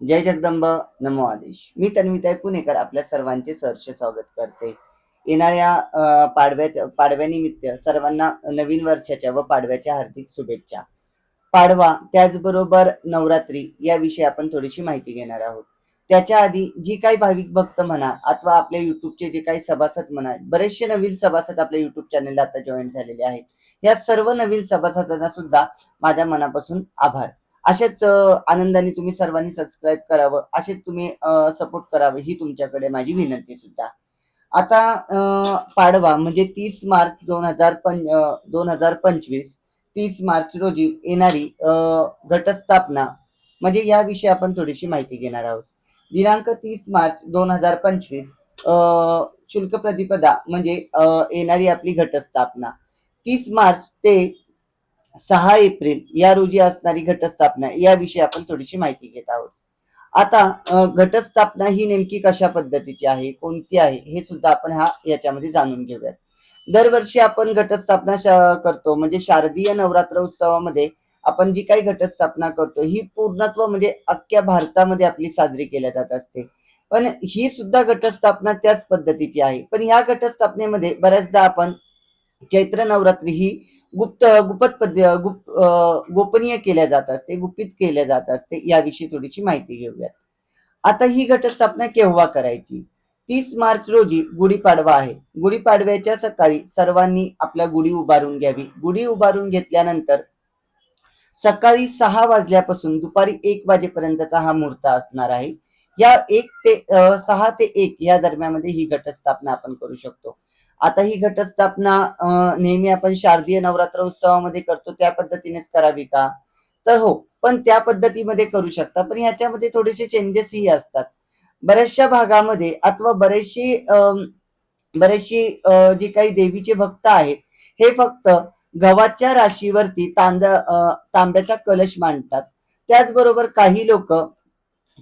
जय जगदंब नमो आदेश. मी तन्विताय पुणेकर आपल्या सर्वांचे सहर्ष स्वागत करते. येणाऱ्या पाडव्याच्या पाडव्यानिमित्त सर्वांना नवीन वर्षाच्या व पाडव्याच्या हार्दिक शुभेच्छा. पाडवा त्याचबरोबर नवरात्री याविषयी आपण थोडीशी माहिती घेणार आहोत. त्याच्या आधी जी काही भाविक भक्त म्हणा अथवा आपल्या युट्यूबचे जे काही सभासद म्हणा बरेचसे नवीन सभासद आपल्या युट्यूब चॅनलला आता जॉईन झालेले आहेत. या सर्व नवीन सभासदांना सुद्धा माझ्या मनापासून आभार. अशाच आनंदाने तुम्ही सर्वांनी सबस्क्राईब करावं असेच तुम्ही सपोर्ट करावं ही तुमच्याकडे माझी विनंती सुद्धा. आता पाडवा म्हणजे तीस मार्च दोन हजार पं दोन हजार पंचवीस तीस मार्च रोजी येणारी घटस्थापना म्हणजे याविषयी आपण थोडीशी माहिती घेणार आहोत. दिनांक तीस मार्च दोन हजार पंचवीस शुल्क प्रतिपदा म्हणजे येणारी आपली घटस्थापना. तीस मार्च ते सहा एप्रिल या रोजी असणारी घटस्थापना याविषयी आपण थोडीशी माहिती घेत आहोत. आता घटस्थापना ही नेमकी कशा पद्धतीची आहे कोणती आहे हे सुद्धा आपण हा याच्यामध्ये जाणून घेऊयात. दरवर्षी आपण घटस्थापना करतो म्हणजे शारदीय नवरात्र उत्सवामध्ये आपण जी काही घटस्थापना करतो ही पूर्णत्व म्हणजे अख्ख्या भारतामध्ये आपली साजरी केल्या जात असते. पण ही सुद्धा घटस्थापना त्याच पद्धतीची आहे. पण ह्या घटस्थापनेमध्ये बऱ्याचदा आपण चैत्र नवरात्री ही गुप्त गुप्त पद्य गुप अं, गोपनीय केल्या जात असते गुपित केल्या जात असते याविषयी थोडीशी माहिती घेऊयात. आता ही घटस्थापना केव्हा करायची? तीस मार्च रोजी गुढीपाडवा आहे. गुढीपाडव्याच्या सकाळी सर्वांनी आपल्या गुढी उभारून घ्यावी. गुढी उभारून घेतल्यानंतर सकाळी सहा वाजल्यापासून दुपारी एक वाजेपर्यंतचा हा मुहूर्त असणार आहे. या एक ते सहा ते एक या दरम्यानमध्ये ही घटस्थापना आपण करू शकतो. आता ही घटस्थापना नेहमी आपण शारदीय नवरात्र उत्सवामध्ये करतो त्या पद्धतीनेच करावी का? तर हो पण त्या पद्धतीमध्ये करू शकता पण ह्याच्यामध्ये थोडेसे चेंजेस ही असतात. बऱ्याचशा भागामध्ये अथवा बरेचशी अं, बरेचशी जी काही देवीचे भक्त आहेत हे फक्त गव्हाच्या राशीवरती तांद तांब्याचा कलश मांडतात. त्याचबरोबर काही लोक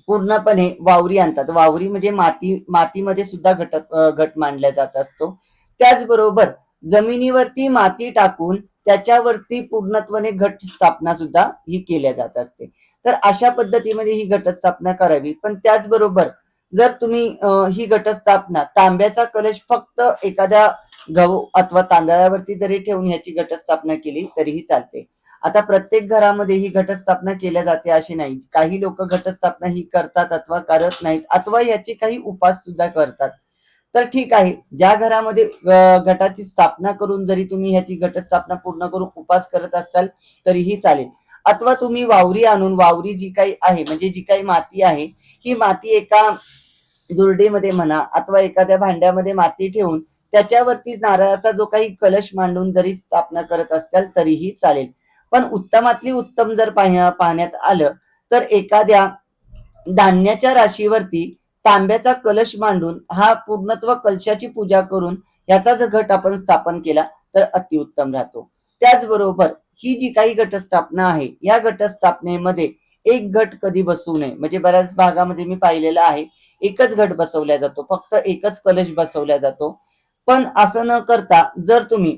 पूर्णपणे वावरी आणतात. वावरी म्हणजे माती मातीमध्ये सुद्धा घट घट मांडला जात असतो. त्याचबरोबर जमिनीवरती माती टाकून त्याच्यावरती पूर्णत्वाने घट स्थापना सुद्धा ही केल्या जात असते. तर अशा पद्धतीमध्ये ही घटस्थापना करावी. पण त्याचबरोबर जर तुम्ही ही घटस्थापना तांब्याचा कलश फक्त एखाद्या गहू अथवा तांदळावरती जरी ठेवून ह्याची घटस्थापना केली तरीही चालते. आता प्रत्येक घरामध्ये ही घटस्थापना केल्या जाते अशी नाही. काही लोक घटस्थापना ही करतात अथवा करत नाहीत अथवा याचे काही उपास सुद्धा करतात. तर ठीक आहे. ज्या घरामध्ये गटाची घटाची स्थापना करून जरी तुम्ही ह्याची घटस्थापना पूर्ण करून उपास करत असाल तरीही चालेल. अथवा तुम्ही वावरी आणून वावरी जी काही आहे म्हणजे जी काही माती आहे ही माती एका दुर्डीमध्ये म्हणा अथवा एखाद्या भांड्यामध्ये माती ठेवून त्याच्यावरती नारळाचा जो काही कलश मांडून जरी स्थापना करत असाल तरीही चालेल. पण उत्तमातली उत्तम जर पाहण्यात आलं तर एखाद्या धान्याच्या राशीवरती तांब्याचा कलश मांडून हा पूर्णत्व कलशाची पूजा करून याचा जर घट आपण स्थापन केला तर अतिउत्तम राहतो. त्याचबरोबर ही जी काही घटस्थापना आहे या घटस्थापनेमध्ये एक घट कधी बसवू नये. म्हणजे बऱ्याच भागामध्ये मी पाहिलेलं आहे एकच घट बसवला जातो फक्त एकच कलश बसवला जातो. पण असं न करता जर तुम्ही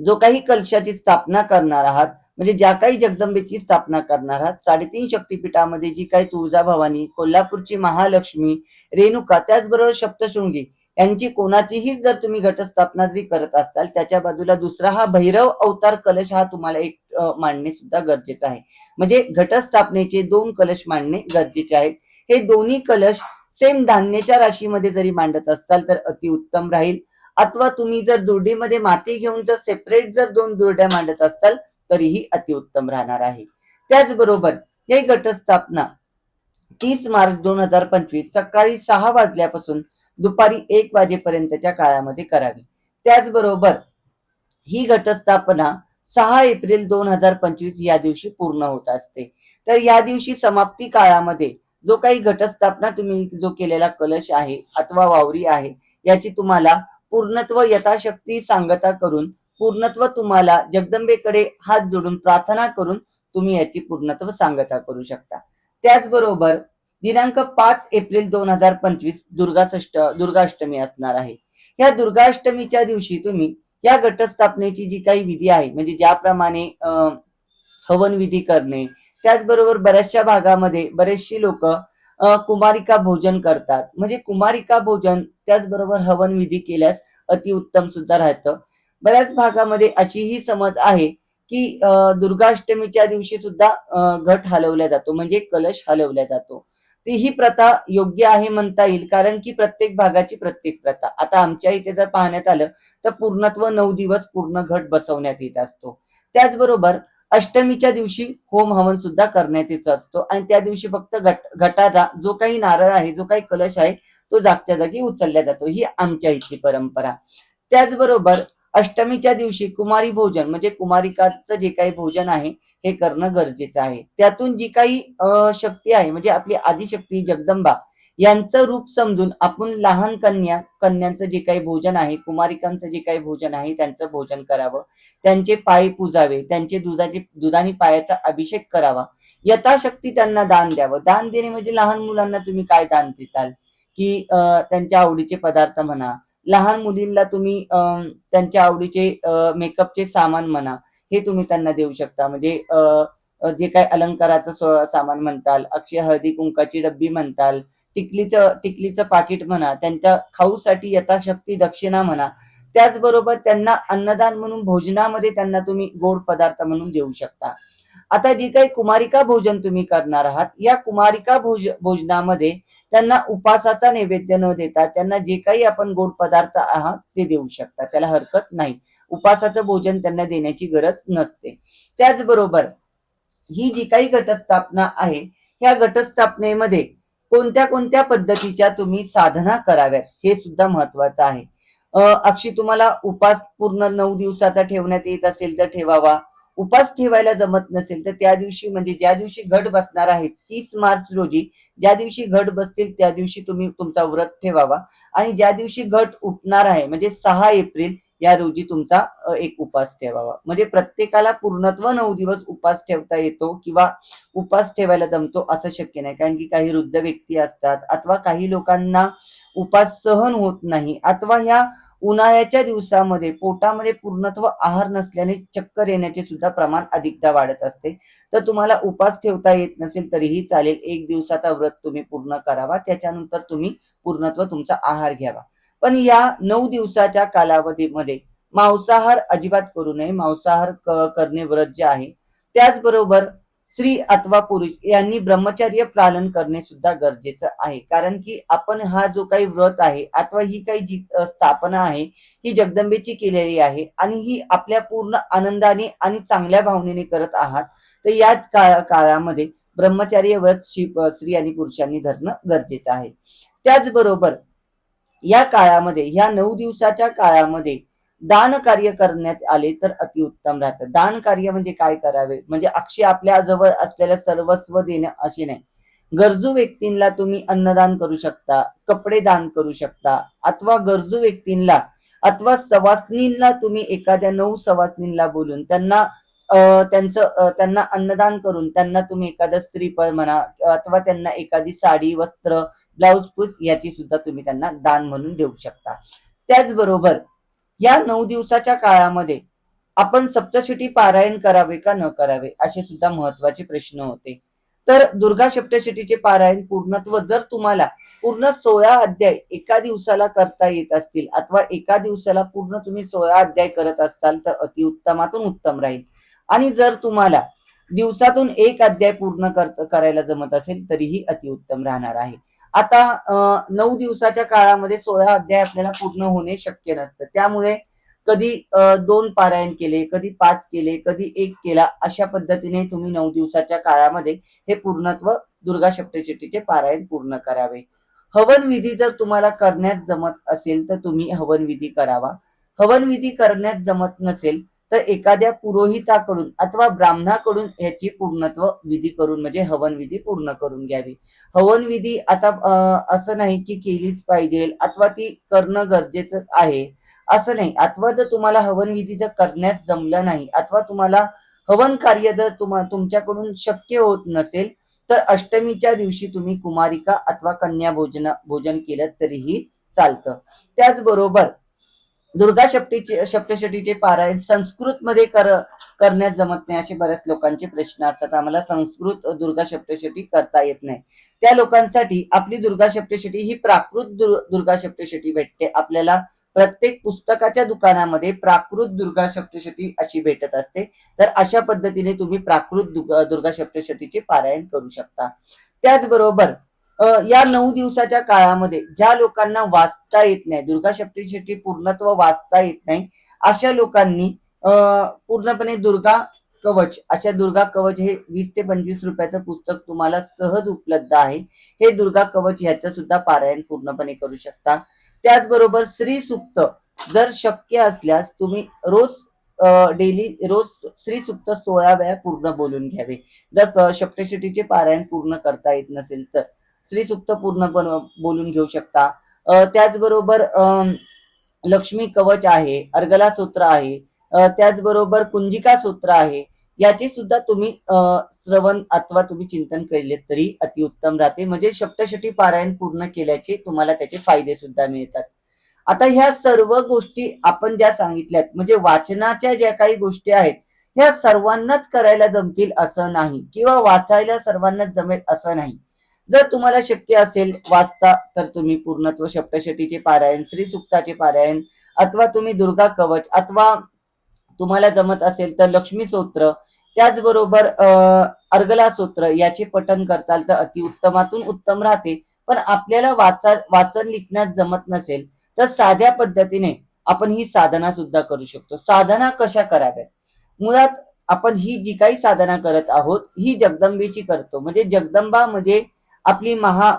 जो काही कलशाची स्थापना करणार आहात म्हणजे ज्या काही जगदंबेची स्थापना करणार आहात साडेतीन शक्तीपीठामध्ये जी काही तुळजाभवानी कोल्हापूरची महालक्ष्मी रेणुका त्याचबरोबर सप्तशृंगी यांची कोणाचीही जर तुम्ही घटस्थापना जरी करत असाल त्याच्या बाजूला दुसरा हा भैरव अवतार कलश हा तुम्हाला एक मांडणे सुद्धा गरजेचं आहे. म्हणजे घटस्थापनेचे दोन कलश मांडणे गरजेचे आहेत. हे दोन्ही कलश सेम धान्याच्या राशीमध्ये जरी मांडत असाल तर अतिउत्तम राहील. अथवा तुम्ही जर दुर्डीमध्ये माती घेऊन जर सेपरेट जर दोन दुर्ड्या मांडत असाल तरीही अतिउत्तम राहणार आहे. त्याचबरोबर ही घटस्थापना तीस मार्च दोन हजार पंचवीस सकाळी सहा वाजल्यापासून दुपारी एक वाजेपर्यंतच्या काळामध्ये करावी. त्याचबरोबर ही घटस्थापना सहा एप्रिल दोन हजार पंचवीस या दिवशी पूर्ण होत असते. तर या दिवशी समाप्ती काळामध्ये जो काही घटस्थापना तुम्ही जो केलेला कलश आहे अथवा वावरी आहे याची तुम्हाला पूर्णत्व यथाशक्ती सांगता करून पूर्णत्व तुम्हाला जगदंबेकडे हात जोडून प्रार्थना करून तुम्ही याची पूर्णत्व सांगता करू शकता. त्याचबरोबर दिनांक पाच एप्रिल दोन हजार पंचवीस दुर्गाष्ट दुर्गाष्टमी असणार आहे. या दुर्गाष्टमीच्या दिवशी तुम्ही या घटस्थापनेची जी काही विधी आहे म्हणजे ज्याप्रमाणे अं, हवन विधी करणे त्याचबरोबर बऱ्याचशा भागामध्ये बरेचशी लोक कुमारिका भोजन करतात. म्हणजे कुमारिका भोजन त्याचबरोबर हवन विधी केल्यास अतिउत्तम सुद्धा राहतं. बऱ्याच भागामध्ये अशी ही समज आहे की दुर्गाष्टमीच्या दिवशी सुद्धा घट हलवला जातो म्हणजे कलश हलवला जातो. ती ही प्रथा योग्य आहे म्हणता येईल कारण की प्रत्येक भागाची प्रत्येक प्रथा. आता आमच्या इथे जर पाहण्यात आलं तर पूर्णत्व नऊ दिवस पूर्ण घट बसवण्यात येत असतो. त्याचबरोबर अष्टमीच्या दिवशी होम हवन सुद्धा करण्यात येत असतो आणि त्या दिवशी फक्त घट घटाचा जो काही नारळ आहे जो काही कलश आहे तो जागच्या जागी उचलला जातो. ही आमच्या इथली परंपरा. त्याचबरोबर अष्टमीच्या दिवशी कुमारी भोजन म्हणजे कुमारिकाचं जे काही भोजन आहे हे करणं गरजेचं आहे. त्यातून जी काही शक्ती आहे म्हणजे आपली आदिशक्ती जगदंबा यांचं रूप समजून आपण लहान कन्या कन्यांचं जे काही भोजन आहे कुमारिकांचं जे काही भोजन आहे त्यांचं भोजन करावं. त्यांचे पाय पुजावे त्यांचे दुधाचे दुधाने पायाचा अभिषेक करावा. यथाशक्ती त्यांना दान द्यावं. दान देणे म्हणजे लहान मुलांना तुम्ही काय दान देताल? की अं, त्यांच्या आवडीचे पदार्थ म्हणा लहान मुलींना तुम्ही त्यांच्या आवडीचे मेकअपचे सामान म्हणा हे तुम्ही त्यांना देऊ शकता. म्हणजे जे काही अलंकाराचं सामान म्हणताल अक्षय हळदी कुंकाची डब्बी म्हणताल टिकलीचं टिकलीचं पाकिट म्हणा त्यांच्या खाऊसाठी यथाशक्ती दक्षिणा म्हणा त्याचबरोबर त्यांना अन्नदान म्हणून भोजनामध्ये त्यांना तुम्ही गोड पदार्थ म्हणून देऊ शकता. आता जी काही कुमारिका भोजन तुम्ही करणार आहात या कुमारिका भोज भोजनामध्ये त्यांना उपासाचा नैवेद्य न देता त्यांना जे काही आपण गोड पदार्थ आहात ते देऊ शकता. त्याला हरकत नाही. उपासाचं भोजन त्यांना देण्याची गरज नसते. त्याचबरोबर ही जी काही घटस्थापना आहे ह्या घटस्थापनेमध्ये कोणत्या कोणत्या पद्धतीच्या तुम्ही साधना कराव्यात हे सुद्धा महत्वाचं आहे. अक्षी तुम्हाला उपास पूर्ण नऊ दिवसाचा ठेवण्यात येत असेल तर ठेवावा. उपास ठेवायला जमत नसेल तर त्या दिवशी म्हणजे ज्या दिवशी घट बसणार आहे तीस मार्च रोजी ज्या दिवशी घट बसतील त्या दिवशी तुम्ही तुमचा व्रत ठेवावा. आणि ज्या दिवशी घट उठणार आहे म्हणजे सहा एप्रिल या रोजी तुमचा एक उपास ठेवावा. म्हणजे प्रत्येकाला पूर्णत्व नऊ दिवस उपास ठेवता येतो किंवा उपास ठेवायला जमतो असं शक्य नाही. कारण की काही वृद्ध व्यक्ती असतात अथवा काही लोकांना उपास सहन होत नाही अथवा ह्या उन्हाळ्याच्या दिवसामध्ये पोटामध्ये पूर्णत्व आहार नसल्याने चक्कर येण्याचे सुद्धा प्रमाण अधिकदा वाढत असते. तर तुम्हाला उपास ठेवता येत नसेल तरीही चालेल. एक दिवसाचा व्रत तुम्ही पूर्ण करावा. त्याच्यानंतर तुम्ही पूर्णत्व तुमचा आहार घ्यावा. पण या नऊ दिवसाच्या कालावधीमध्ये मांसाहार अजिबात करू नये. मांसाहार करणे व्रत जे आहे त्याचबरोबर स्त्री अथवा पुरुष यांनी ब्रह्मचर्य पालन करणे सुद्धा गरजेचं आहे. कारण की आपण हा जो काही व्रत आहे अथवा ही काही जी स्थापना आहे ही जगदंबेची केलेली आहे आणि ही आपल्या पूर्ण आनंदाने आणि चांगल्या भावनेने करत आहात तर याच काळामध्ये ब्रह्मचार्य व्रत स्त्री आणि पुरुषांनी धरणं गरजेचं आहे. त्याचबरोबर या काळामध्ये ह्या नऊ दिवसाच्या काळामध्ये दान कार्य करण्यात आले तर अतिउत्तम राहतं. दान कार्य म्हणजे काय करावे? म्हणजे अक्षय आपल्या जवळ असलेलं सर्वस्व देणं असे नाही. गरजू व्यक्तींना तुम्ही अन्नदान करू शकता कपडे दान करू शकता अथवा गरजू व्यक्तींना अथवा सवासनींना तुम्ही एखाद्या नऊ सवासनींना बोलून त्यांना त्यांचं त्यांना अन्नदान करून त्यांना तुम्ही एखादं स्त्रीपळ म्हणा अथवा त्यांना एखादी साडी वस्त्र ब्लाउज पीस याची सुद्धा तुम्ही त्यांना दान म्हणून देऊ शकता. त्याचबरोबर या नऊ दिवसाच्या काळामध्ये आपण सप्तशती पारायण करावे का न करावे असे सुद्धा महत्त्वाचे प्रश्न होते. तर दुर्गा सप्तशतीचे पारायण पूर्णत्व जर तुम्हाला पूर्ण सोळा अध्याय एका दिवसाला करता येत असतील अथवा एका दिवसाला पूर्ण तुम्ही सोळा अध्याय करत असताल तर अतिउत्तमातून उत्तम राहील. आणि जर तुम्हाला दिवसातून एक अध्याय पूर्ण करायला जमत असेल तरीही अतिउत्तम राहणार आहे. आता नऊ दिवसाच्या काळामध्ये सोळा अध्याय आपल्याला पूर्ण होणे शक्य नसतं. त्यामुळे कधी दोन पारायण केले कधी पाच केले कधी एक केला अशा पद्धतीने तुम्ही नऊ दिवसाच्या काळामध्ये हे पूर्णत्व दुर्गा सप्तशतीचे पारायण पूर्ण करावे. हवन विधी जर तुम्हाला करण्यास जमत असेल तर तुम्ही हवन विधी करावा. हवन विधी करण्यास जमत नसेल तर एखाद्या पुरोहिताकडून अथवा ब्राह्मणाकडून ह्याची पूर्णत्व विधी करून म्हणजे हवन विधी पूर्ण करून घ्यावी. हवन विधी आता असं नाही की केलीच पाहिजे अथवा ती करणं गरजेचं आहे. असं नाही. अथवा जर तुम्हाला हवन विधी जर करण्यास जमलं नाही अथवा तुम्हाला हवन कार्य जर तुम्हा तुमच्याकडून शक्य होत नसेल तर अष्टमीच्या दिवशी तुम्ही कुमारिका अथवा कन्या भोजन भोजन केलं तरीही चालतं. त्याचबरोबर दुर्गा सप्तीचे सप्तशतीचे पारायण संस्कृत मध्ये कर करण्यात जमत नाही असे बऱ्याच लोकांचे प्रश्न असतात. आम्हाला संस्कृत दुर्गा सप्तशती करता येत नाही. त्या लोकांसाठी आपली दुर्गा सप्तशती ही प्राकृत दुर्गा सप्तशती भेटते. आपल्याला प्रत्येक पुस्तकाच्या दुकानामध्ये प्राकृत दुर्गा सप्तशती अशी भेटत असते. तर अशा पद्धतीने तुम्ही प्राकृत दुर्गा दुर्गा सप्तशतीचे पारायण करू शकता. त्याचबरोबर या नऊ दिवसाच्या काळामध्ये ज्या लोकांना वाचता येत नाही दुर्गा सप्तशती पूर्णत्व वाचता येत नाही अशा लोकांनी पूर्णपणे दुर्गा कवच अशा दुर्गा कवच हे वीस ते पंचवीस रुपयाचं पुस्तक तुम्हाला सहज उपलब्ध आहे. हे दुर्गा कवच ह्याचं सुद्धा पारायण पूर्णपणे करू शकता. त्याचबरोबर श्री सुक्त जर शक्य असल्यास तुम्ही रोज डेली रोज श्री सुप्त सोळा वेळा पूर्ण बोलून घ्यावे. जर सप्तशतीचे पारायण पूर्ण करता येत नसेल तर. श्री सुप्त पूर्णपण बोलून घेऊ शकता. त्याचबरोबर लक्ष्मी कवच आहे अर्गला सूत्र आहे त्याचबरोबर कुंजिका सूत्र आहे याचे सुद्धा तुम्ही श्रवण अथवा तुम्ही चिंतन केले तरी अतिउत्तम राहते. म्हणजे सप्तशटी पारायण पूर्ण केल्याचे तुम्हाला त्याचे फायदे सुद्धा मिळतात. आता ह्या सर्व गोष्टी आपण ज्या सांगितल्यात म्हणजे वाचनाच्या ज्या काही गोष्टी आहेत ह्या सर्वांनाच करायला जमतील असं नाही किंवा वाचायला सर्वांनाच जमेल असं नाही. जर तुम्हाला शक्य असेल वाचता तर तुम्ही पूर्णत्व सप्तशतीचे पारायण श्री सुक्ताचे पारायण अथवा तुम्ही दुर्गा कवच अथवा तुम्हाला जमत असेल तर लक्ष्मी स्तोत्र त्याचबरोबर अं, अर्गला स्तोत्र याचे पठन करताल तर अतिउत्तमातून उत्तम राहते. पण आपल्याला वाचा वाचन लिखण्यास जमत नसेल तर साध्या पद्धतीने आपण ही साधना सुद्धा करू शकतो. साधना कशा कराव्यात? मुळात आपण ही जी काही साधना करत आहोत ही जगदंबेची करतो. म्हणजे जगदंबा म्हणजे आपली महा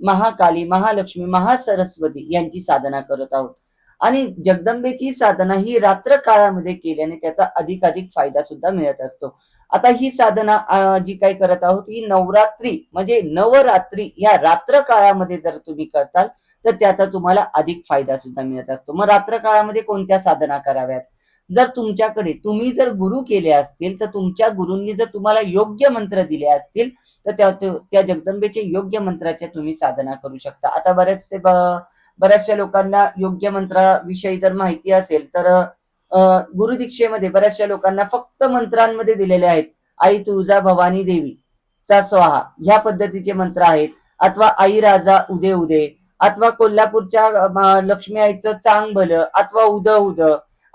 महाकाली महालक्ष्मी महासरस्वती यांची साधना करत आहोत. आणि जगदंबेची साधना ही रात्र काळामध्ये केल्याने त्याचा अधिकाधिक फायदा सुद्धा मिळत असतो. आता ही साधना जी काही करत आहोत ही नवरात्री म्हणजे नवरात्री या रात्र काळामध्ये जर तुम्ही करताल तर त्याचा तुम्हाला अधिक फायदा सुद्धा मिळत असतो. मग रात्र काळामध्ये कोणत्या साधना कराव्यात? जर तुमच्याकडे तुम्ही जर गुरु केले असतील तर तुमच्या गुरूंनी जर तुम्हाला योग्य मंत्र दिले असतील तर त्या त्या जगदंबेचे योग्य मंत्राच्या तुम्ही साधना करू शकता. आता बरेचसे बऱ्याचशा लोकांना योग्य मंत्राविषयी जर माहिती असेल तर गुरु गुरुदीक्षेमध्ये बऱ्याचशा लोकांना फक्त मंत्रांमध्ये दिलेले आहेत आई तुळजा भवानी देवी चा स्वाहा ह्या पद्धतीचे मंत्र आहेत. अथवा आई राजा उदे उदे अथवा कोल्हापूरच्या लक्ष्मी आईचं चांग भलं अथवा उद उद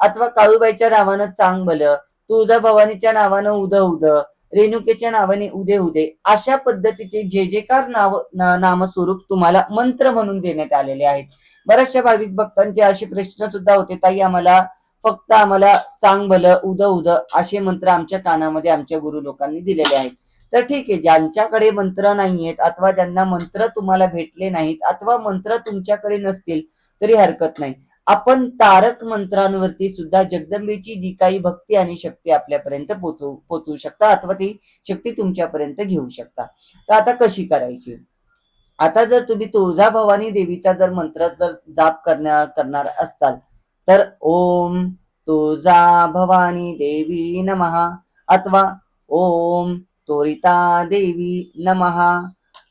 अथवा काळूबाईच्या नावानं चांग भलं तुळजा भवानीच्या नावानं उद उद रेणुकेच्या नावाने उदे उदे अशा पद्धतीचे जे जेकार नाव ना- नामस्वरूप तुम्हाला मंत्र म्हणून देण्यात आलेले आहेत. बऱ्याचशा भाविक भक्तांचे असे प्रश्न सुद्धा होते ताई आम्हाला फक्त आम्हाला चांग भलं उद उद असे मंत्र आमच्या कानामध्ये आमच्या गुरु लोकांनी दिलेले आहेत. तर ठीक आहे ज्यांच्याकडे मंत्र नाहीयेत अथवा ज्यांना मंत्र तुम्हाला भेटले नाहीत अथवा मंत्र तुमच्याकडे नसतील तरी हरकत नाही. आपण तारक मंत्रांवरती सुद्धा जगदंबेची जी काही भक्ती आणि शक्ती आपल्यापर्यंत पोचवू पोचवू शकता अथवा ती शक्ती तुमच्यापर्यंत घेऊ शकता. तर आता कशी करायची? आता जर तुम्ही तुळजा भवानी देवीचा जर मंत्र जर जाप करणार करणार असताल तर ओम तुळजा भवानी देवी नमहा अथवा ओम तोरिता देवी नमहा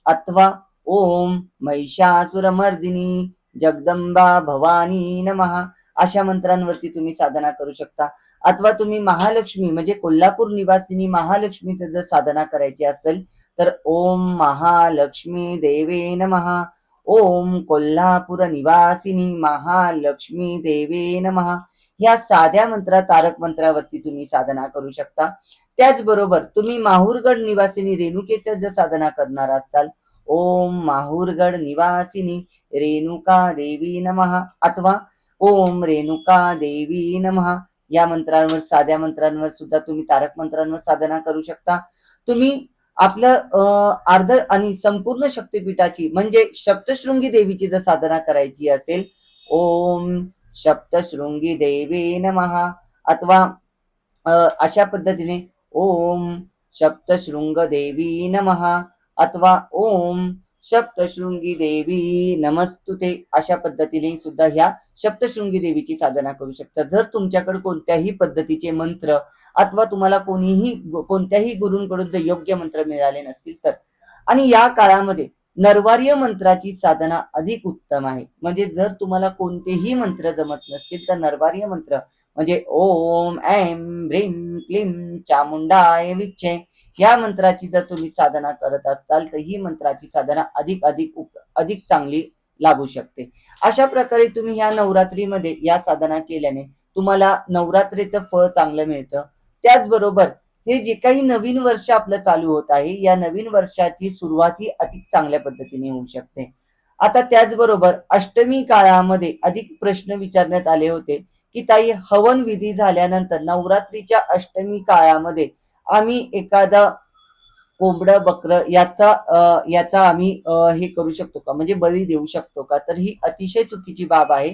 अथवा ओम महिषासुरमर्दिनी जगदंबा भवानी नमहा अशा मंत्रांवरती तुम्ही साधना करू शकता. अथवा तुम्ही महालक्ष्मी म्हणजे कोल्हापूर निवासिनी महालक्ष्मीचं जर साधना करायची असेल तर ओम महालक्ष्मी देवे नमहा ओम कोल्हापूर निवासिनी महालक्ष्मी देवे नमहा ह्या साध्या मंत्रा तारक मंत्रावरती तुम्ही साधना करू शकता. त्याचबरोबर तुम्ही माहूरगड निवासिनी रेणुकेचं जर साधना करणार असाल ओम माहूरगड निवासिनी रेणुका देवी नमहा अथवा ओम रेणुका देवी नमहा या मंत्रांवर साध्या मंत्रांवर सुद्धा तुम्ही तारक मंत्रांवर साधना करू शकता. तुम्ही आपलं अर्ध आणि संपूर्ण शक्तीपीठाची म्हणजे सप्तशृंगी देवीची जर साधना करायची असेल ओम सप्तशृंगी देवी नमहा अथवा अशा पद्धतीने ओम सप्तशृंग देवी नमहा अथवा ओम सप्तशृंगी देवी नमस्तुते अशा पद्धतीने सुद्धा ह्या सप्तशृंगी देवीची साधना करू शकता. जर तुमच्याकडे कोणत्याही पद्धतीचे मंत्र अथवा तुम्हाला कोणीही कोणत्याही गुरूंकडून जर योग्य मंत्र मिळाले नसतील तर. आणि या काळामध्ये नरवार्य मंत्राची साधना अधिक उत्तम आहे. म्हणजे जर तुम्हाला कोणतेही मंत्र जमत नसतील तर नरवार्य मंत्र म्हणजे ओम ऐम ब्रीम क्लीम चामुंडाय विच्छे या मंत्राची जर तुम्ही साधना करत असताल तर ही मंत्राची साधना अधिक अधिक उप- अधिक चांगली लागू शकते. अशा प्रकारे तुम्ही ह्या नवरात्रीमध्ये या साधना केल्याने तुम्हाला नवरात्रीचं फळ चांगलं मिळतं. त्याचबरोबर हे जे काही नवीन वर्ष आपलं चालू होत आहे या नवीन वर्षाची सुरुवात ही अधिक चांगल्या पद्धतीने होऊ शकते. आता त्याचबरोबर अष्टमी काळामध्ये अधिक प्रश्न विचारण्यात आले होते की ताई हवन विधी झाल्यानंतर नवरात्रीच्या अष्टमी काळामध्ये आम्ही एखादा कोंबडं बकर याचा याचा आम्ही हे करू शकतो का? म्हणजे बळी देऊ शकतो का? तर ही अतिशय चुकीची बाब आहे.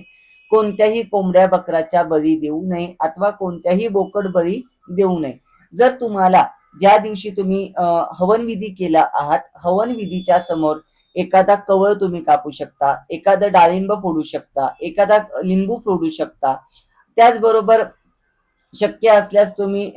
कोणत्याही कोंबड्या बकराच्या बळी देऊ नये अथवा कोणत्याही बोकड बळी देऊ नये. जर तुम्हाला ज्या दिवशी तुम्ही हवन विधी केला आहात हवन विधीच्या समोर एखादा कवळ तुम्ही कापू शकता एखादा डाळिंब फोडू शकता एखादा लिंबू फोडू शकता त्याचबरोबर शक्य असल्यास तुम्ही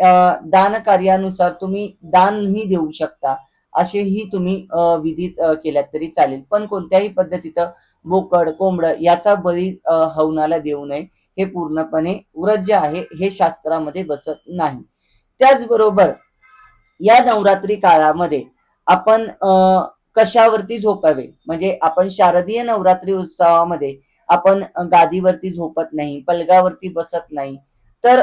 दान कार्यानुसार तुम्ही दानही देऊ शकता. असेही तुम्ही विधी केल्यात तरी चालेल. पण कोणत्याही पद्धतीचं बोकड कोंबड याचा बळी हवनाला देऊ नये. हे पूर्णपणे व्रज आहे. हे शास्त्रामध्ये बसत नाही. त्याचबरोबर या नवरात्री काळामध्ये आपण कशावरती झोपावे? म्हणजे आपण शारदीय नवरात्री उत्सवामध्ये आपण गादीवरती झोपत नाही पलगावरती बसत नाही तर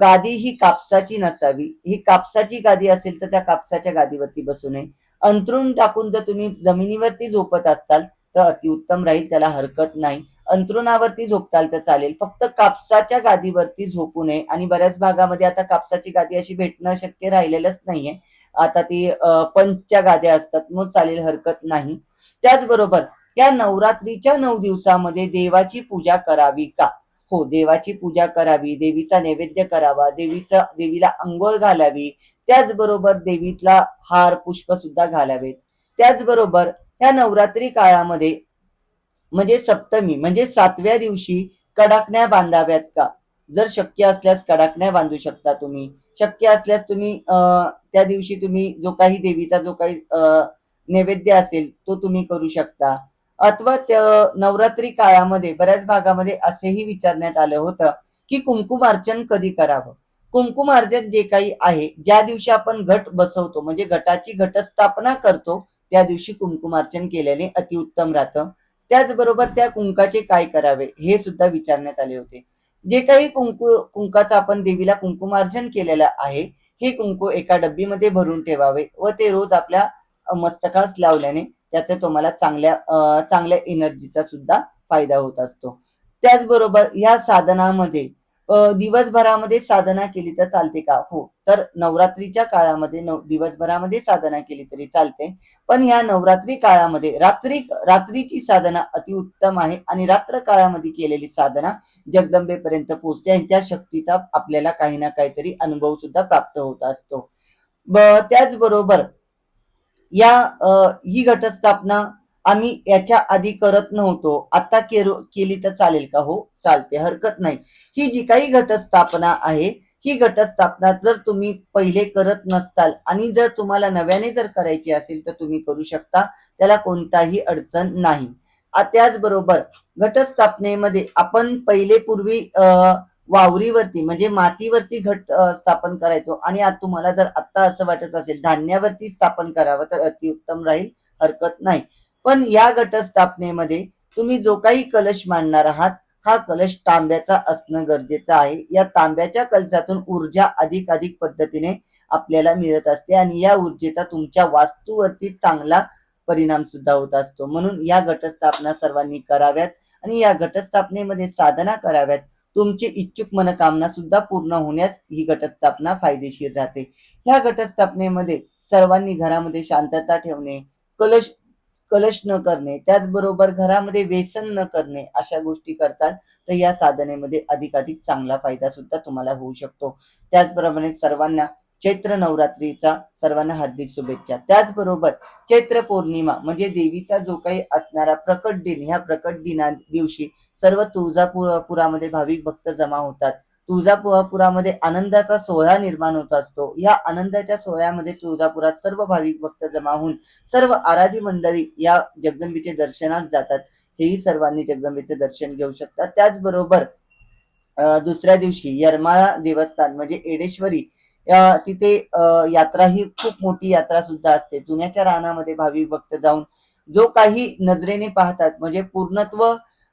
गादी ही कापसाची नसावी. ही कापसाची गादी असेल तर त्या कापसाच्या गादीवरती बसू नये. अंथरूण टाकून जर तुम्ही जमिनीवरती झोपत असताल तर अतिउत्तम राहील त्याला हरकत नाही. अंथरुणावरती झोपताल तर चालेल. फक्त कापसाच्या गादीवरती झोपू नये आणि बऱ्याच भागामध्ये आता कापसाची गादी अशी भेटणं शक्य राहिलेलंच नाहीये. आता ती पंचच्या गाद्या असतात मग चालेल हरकत नाही. त्याचबरोबर या नवरात्रीच्या नऊ दिवसामध्ये देवाची पूजा करावी का? हो देवाची पूजा करावी देवीचा नैवेद्य करावा देवीचा देवीला अंघोळ घालावी त्याचबरोबर देवीला हार पुष्प सुद्धा घालावेत. त्याचबरोबर ह्या नवरात्री काळामध्ये म्हणजे सप्तमी म्हणजे सातव्या दिवशी कडाकण्या बांधाव्यात का? जर शक्य असल्यास कडाकण्या बांधू शकता तुम्ही. शक्य असल्यास तुम्ही अं, त्या दिवशी तुम्ही जो काही देवीचा जो काही अं, नैवेद्य असेल तो तुम्ही करू शकता. अथवा त्या नवरात्री काळामध्ये बऱ्याच भागामध्ये असेही विचारण्यात आलं होतं की कुंकुमार्चन कधी करावं? कुंकुमार्चन जे काही आहे ज्या दिवशी आपण घट बसवतो म्हणजे घटाची घटस्थापना करतो त्या दिवशी कुंकुमार्चन केल्याने अतिउत्तम राहतं. त्याचबरोबर त्या कुंकाचे काय करावे हे सुद्धा विचारण्यात आले होते. जे काही कुंकू कुंकाचं आपण देवीला कुंकुमार्जन केलेलं आहे हे कुंकू एका डब्बीमध्ये भरून ठेवावे व ते रोज आपल्या मस्तकास लावल्याने त्याचा तुम्हाला चांगल्या चांगल्या एनर्जीचा सुद्धा फायदा होत असतो. त्याचबरोबर या साधनामध्ये दिवसभरामध्ये साधना केली तर चालते का? हो. तर नवरात्रीच्या काळामध्ये नव दिवसभरामध्ये साधना केली तरी चालते. पण ह्या नवरात्री काळामध्ये रात्री रात्रीची साधना अतिउत्तम आहे आणि रात्र काळामध्ये केलेली साधना जगदंबेपर्यंत पोहोचते आणि त्या शक्तीचा आपल्याला काही ना काहीतरी अनुभव सुद्धा प्राप्त होत असतो. त्याचबरोबर या ही घटस्थापना आम्ही याच्या आधी करत नव्हतो. आता केरो- केली तर चालेल का? हो चालते. हरकत नाही. ही जी काही घटस्थापना आहे ही घटस्थापना जर तुम्ही पहिले करत नसताल आणि जर तुम्हाला नव्याने जर करायची असेल तर तुम्ही करू शकता. त्याला कोणताही अडचण नाही. त्याचबरोबर घटस्थापनेमध्ये आपण पहिले पूर्वी अं वावरीवरती म्हणजे मातीवरती घट स्थापन करायचो. आणि आज तुम्हाला जर आता असं वाटत असेल धान्यावरती स्थापन करावं तर अतिउत्तम राहील हरकत नाही. पण या घटस्थापनेमध्ये तुम्ही जो काही कलश मांडणार आहात हा कलश तांब्याचा असणं गरजेचं आहे. या तांब्याच्या कलशातून ऊर्जा अधिक अधिक पद्धतीने आपल्याला मिळत असते आणि या ऊर्जेचा तुमच्या वास्तूवरती चांगला परिणाम सुद्धा होत असतो. म्हणून या घटस्थापना सर्वांनी कराव्यात आणि या घटस्थापनेमध्ये साधना कराव्यात. तुमची इच्छुक मनकामना सुद्धा पूर्ण होण्यास ही घटस्थापना फायदेशीर राहते. ह्या घटस्थापनेमध्ये सर्वांनी घरामध्ये शांतता ठेवणे कलश कलश न करणे त्याचबरोबर घरामध्ये व्यसन न करणे अशा गोष्टी करतात तर या साधनेमध्ये अधिकाधिक चांगला फायदा सुद्धा तुम्हाला होऊ शकतो. त्याचप्रमाणे सर्वांना चैत्र नवरात्रीचा सर्वांना हार्दिक शुभेच्छा. त्याचबरोबर चैत्र पौर्णिमा म्हणजे देवीचा जो काही असणारा प्रकट दिन ह्या प्रकट दिना दिवशी सर्व तुळजापुरामध्ये भाविक भक्त जमा होतात. तुळजापुरामध्ये आनंदाचा सोहळा निर्माण होत असतो. या आनंदाच्या सोहळ्यामध्ये तुळजापुरात सर्व भाविक भक्त जमा होऊन सर्व आराधी मंडळी या जगदंबेचे दर्शनास जातात. हेही सर्वांनी जगदंबेचे दर्शन घेऊ शकतात. त्याचबरोबर दुसऱ्या दिवशी यरमाळा देवस्थान म्हणजे एडेश्वरी तिथे अं, यात्रा ही खूप मोठी यात्रा सुद्धा असते. जुन्याच्या रानामध्ये भावी भक्त जाऊन जो काही नजरेने पाहतात म्हणजे पूर्णत्व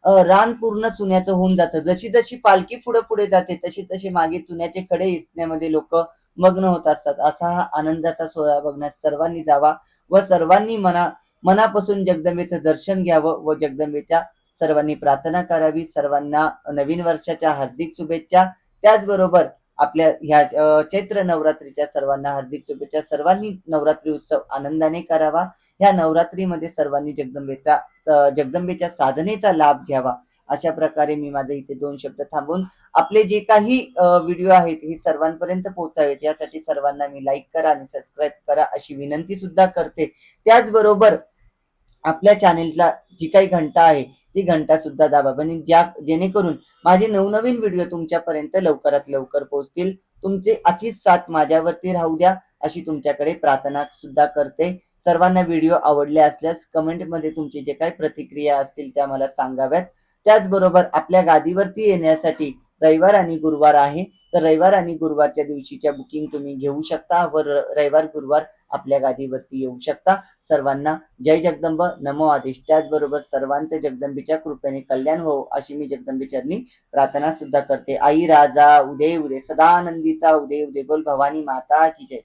रान पूर्ण चुन्याचं होऊन जातं. जशी जशी पालखी पुढे पुढे जाते तशी तशी मागे चुन्याचे खडे इसण्यामध्ये लोक मग्न होत असतात. असा हा आनंदाचा सोहळा बघण्यास सर्वांनी जावा व सर्वांनी मना मनापासून जगदंबेचं दर्शन घ्यावं व जगदंबेच्या सर्वांनी प्रार्थना करावी. सर्वांना नवीन वर्षाच्या हार्दिक शुभेच्छा. त्याचबरोबर आपल्या ह्या चैत्र नवरात्रीच्या सर्वांना हार्दिक शुभेच्छा. सर्वांनी नवरात्री उत्सव आनंदाने करावा. ह्या नवरात्रीमध्ये सर्वांनी जगदंबेचा स- जगदंबेच्या साधनेचा लाभ घ्यावा. अशा प्रकारे मी माझे इथे दोन शब्द थांबून आपले जे काही व्हिडिओ आहेत हे सर्वांपर्यंत पोहोचावेत. यासाठी सर्वांना मी लाईक करा आणि सबस्क्राईब करा अशी विनंती सुद्धा करते. त्याचबरोबर आपल्या चॅनेलला जी काही घंटा आहे ती घंटा सुद्धा दाबा. म्हणजे ज्या जेणेकरून माझे नवनवीन व्हिडिओ तुमच्यापर्यंत लवकरात लवकर पोहोचतील. तुमचे अशीच साथ माझ्यावरती राहू द्या अशी तुमच्याकडे प्रार्थना सुद्धा करते. सर्वांना व्हिडिओ आवडले असल्यास कमेंटमध्ये तुमची जे काही प्रतिक्रिया असतील त्या मला सांगाव्यात. त्याचबरोबर आपल्या गादीवरती येण्यासाठी रविवार आणि गुरुवार आहे. तर रविवार आणि गुरुवारच्या दिवशीच्या बुकिंग तुम्ही घेऊ शकता व रविवार गुरुवार आपल्या गादीवरती येऊ शकता. सर्वांना जय जगदंब. नमो आदेश. त्याचबरोबर सर्वांचे जगदंबीच्या कृपेने कल्याण हो अशी मी जगदंबीचरणी प्रार्थना सुद्धा करते. आई राजा उदय उदय सदानंदीचा उदय उदय बोल भवानी माता की जय.